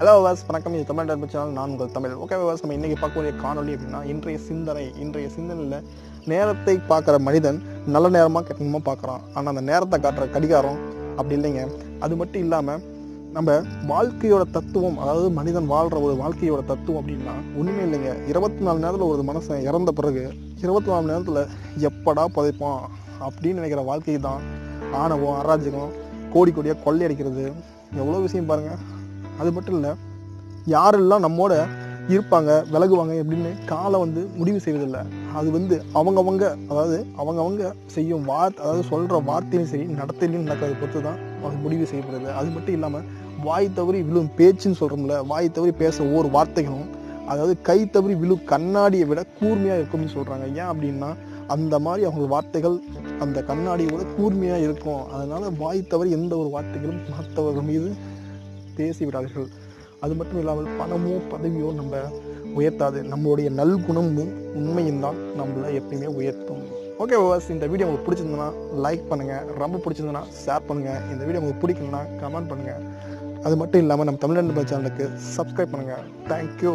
Hello was வணக்கம். இது Tamil டர்பு channel. நான் உங்கள் தமிழ். ஓகே வாஸ் நம்ம இன்றைக்கி பார்க்கக்கூடிய காணொலி அப்படின்னா இன்றைய சிந்தனை இன்றைய சிந்தனையில் நேரத்தை பார்க்குற மனிதன் நல்ல நேரமாக கட்டணமாக பார்க்குறான். ஆனால் அந்த நேரத்தை காட்டுற கடிகாரம் அப்படி இல்லைங்க. அது மட்டும் இல்லாமல் நம்ம வாழ்க்கையோட தத்துவம் அதாவது மனிதன் வாழ்கிற ஒரு வாழ்க்கையோட தத்துவம் அப்படின்னா ஒன்றுமே இல்லைங்க. இருபத்தி நாலு நேரத்தில் ஒரு மனுஷன் இறந்த பிறகு இருபத்தி நாலு நேரத்தில் எப்படா புதைப்பான் அப்படின்னு நினைக்கிற வாழ்க்கை தான் ஆணவம் அராஜகம் கோடி கோடியாக கொள்ளையடிக்கிறது எவ்வளோ விஷயம் பாருங்கள் அது மட்டும் இல்லை யாரெல்லாம் நம்மோட இருப்பாங்க விலகுவாங்க எப்படின்னு காலம் வந்து முடிவு செய்வதில்லை. அது வந்து அவங்கவங்க அதாவது அவங்கவங்க செய்யும் வார்த்தை அதாவது சொல்கிற வார்த்தையும் சரி நடத்தையிலையும் நடக்கிறத பொறுத்து தான் அது முடிவு செய்யப்படுது. அது மட்டும் இல்லாமல் வாய் தவறி விழும் பேச்சுன்னு சொல்கிறோம்ல வாய் தவறி பேச ஒவ்வொரு வார்த்தைகளும் அதாவது கை தவறி விழும் கண்ணாடியை விட கூர்மையாக இருக்கும்னு சொல்கிறாங்க ஏன் அப்படின்னா அந்த மாதிரி அவங்க வார்த்தைகள் அந்த கண்ணாடியை விட கூர்மையாக இருக்கும். அதனால் வாய் தவறி எந்த ஒரு வார்த்தைகளும் மற்றவர்கள் மீது பேசி விடாதீர்கள் அது மட்டும் இல்லாமல் பணமோ பதவியோ நம்ம உயர்த்தாது. நம்மளுடைய நல்குணமும் உண்மையும் தான் நம்மளை எப்பயுமே உயர்த்தும். ஓகே வாஸ் இந்த வீடியோ உங்களுக்கு பிடிச்சிருந்ததுன்னா லைக் பண்ணுங்கள் ரொம்ப பிடிச்சிருந்ததுன்னா ஷேர் பண்ணுங்கள் இந்த வீடியோ உங்களுக்கு பிடிக்கலன்னா கமெண்ட் பண்ணுங்கள் அது மட்டும் இல்லாமல் நம்ம தமிழ்நாடு சேனலுக்கு சப்ஸ்கிரைப் பண்ணுங்கள் தேங்க்யூ